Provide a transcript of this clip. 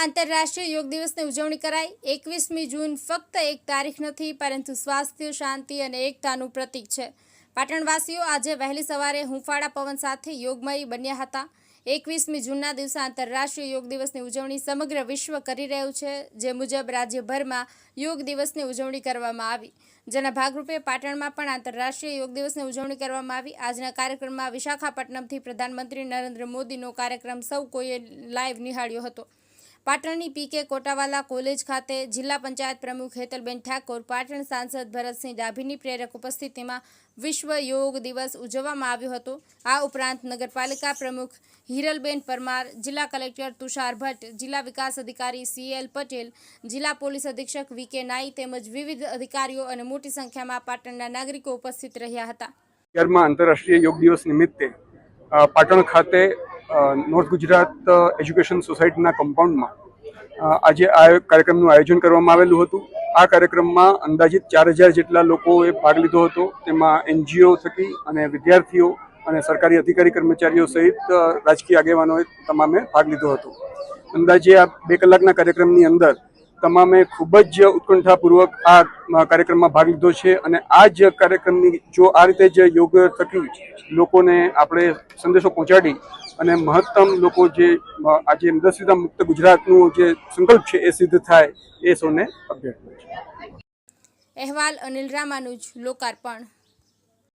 આંતરરાષ્ટ્રીય યોગ દિવસની ઉજવણી કરાઈ. એકવીસમી જૂન ફક્ત એક તારીખ નથી, પરંતુ સ્વાસ્થ્ય, શાંતિ અને એકતાનું પ્રતીક છે. પાટણવાસીઓ આજે વહેલી સવારે હુંફાળા પવન સાથે યોગમય બન્યા હતા. એકવીસમી જૂનના દિવસે આંતરરાષ્ટ્રીય યોગ દિવસની ઉજવણી સમગ્ર વિશ્વ કરી રહ્યું છે, જે મુજબ રાજ્યભરમાં યોગ દિવસની ઉજવણી કરવામાં આવી. જેના ભાગરૂપે પાટણમાં પણ આંતરરાષ્ટ્રીય યોગ દિવસની ઉજવણી કરવામાં આવી. આજના કાર્યક્રમમાં વિશાખાપટ્ટનમથી પ્રધાનમંત્રી નરેન્દ્ર મોદીનો કાર્યક્રમ સૌ કોઈએ લાઈવ નિહાળ્યો હતો. પાટણની પીકે કોટાવાલા કોલેજ ખાતે જિલ્લા પંચાયત પ્રમુખ હેતલબેન ઠાકોર, પાટણ સાંસદ ભરતસિંહ ડાભીની પ્રેરક ઉપસ્થિતિમાં વિશ્વ યોગ દિવસ ઉજવવામાં આવ્યો હતો. આ ઉપરાંત નગરપાલિકા પ્રમુખ હિરલબેન પરમાર, જિલ્લા કલેક્ટર તુષાર ભટ્ટ, જિલ્લા વિકાસ અધિકારી સીએલ પટેલ, જિલ્લા પોલીસ અધિક્ષક વી કે નાઈ તેમજ વિવિધ અધિકારીઓ અને મોટી સંખ્યામાં પાટણના નાગરિકો ઉપસ્થિત રહ્યા હતા. અત્યારમાં આંતરરાષ્ટ્રીય યોગ દિવસ નિમિત્તે પાટણ ખાતે નોર્થ ગુજરાત એજ્યુકેશન સોસાયટીના કમ્પાઉન્ડમાં આજે આ કાર્યક્રમનું આયોજન કરવામાં આવેલું હતું. આ કાર્યક્રમમાં અંદાજિત ચાર હજાર જેટલા લોકોએ ભાગ લીધો હતો. તેમાં એનજીઓ થકી અને વિદ્યાર્થીઓ અને સરકારી અધિકારી કર્મચારીઓ સહિત રાજકીય આગેવાનોએ તમામે ભાગ લીધો હતો. અંદાજે આ બે કલાકના કાર્યક્રમની અંદર તમામે ખૂબ જ ઉત્કંઠાપૂર્વક આ કાર્યક્રમમાં ભાગ લીધો છે અને આ જ કાર્યક્રમની જો આ રીતે જ યોગ થકી લોકોને આપણે સંદેશો પહોંચાડી અને મહત્તમ લોકો જે આજે દસવીતા મુક્ત ગુજરાતનું જે સંકલ્પ છે એ સિદ્ધ થાય એ સૌને છે. અહેવાલ અનિલ રામાનુજ, લોકાર્પણ.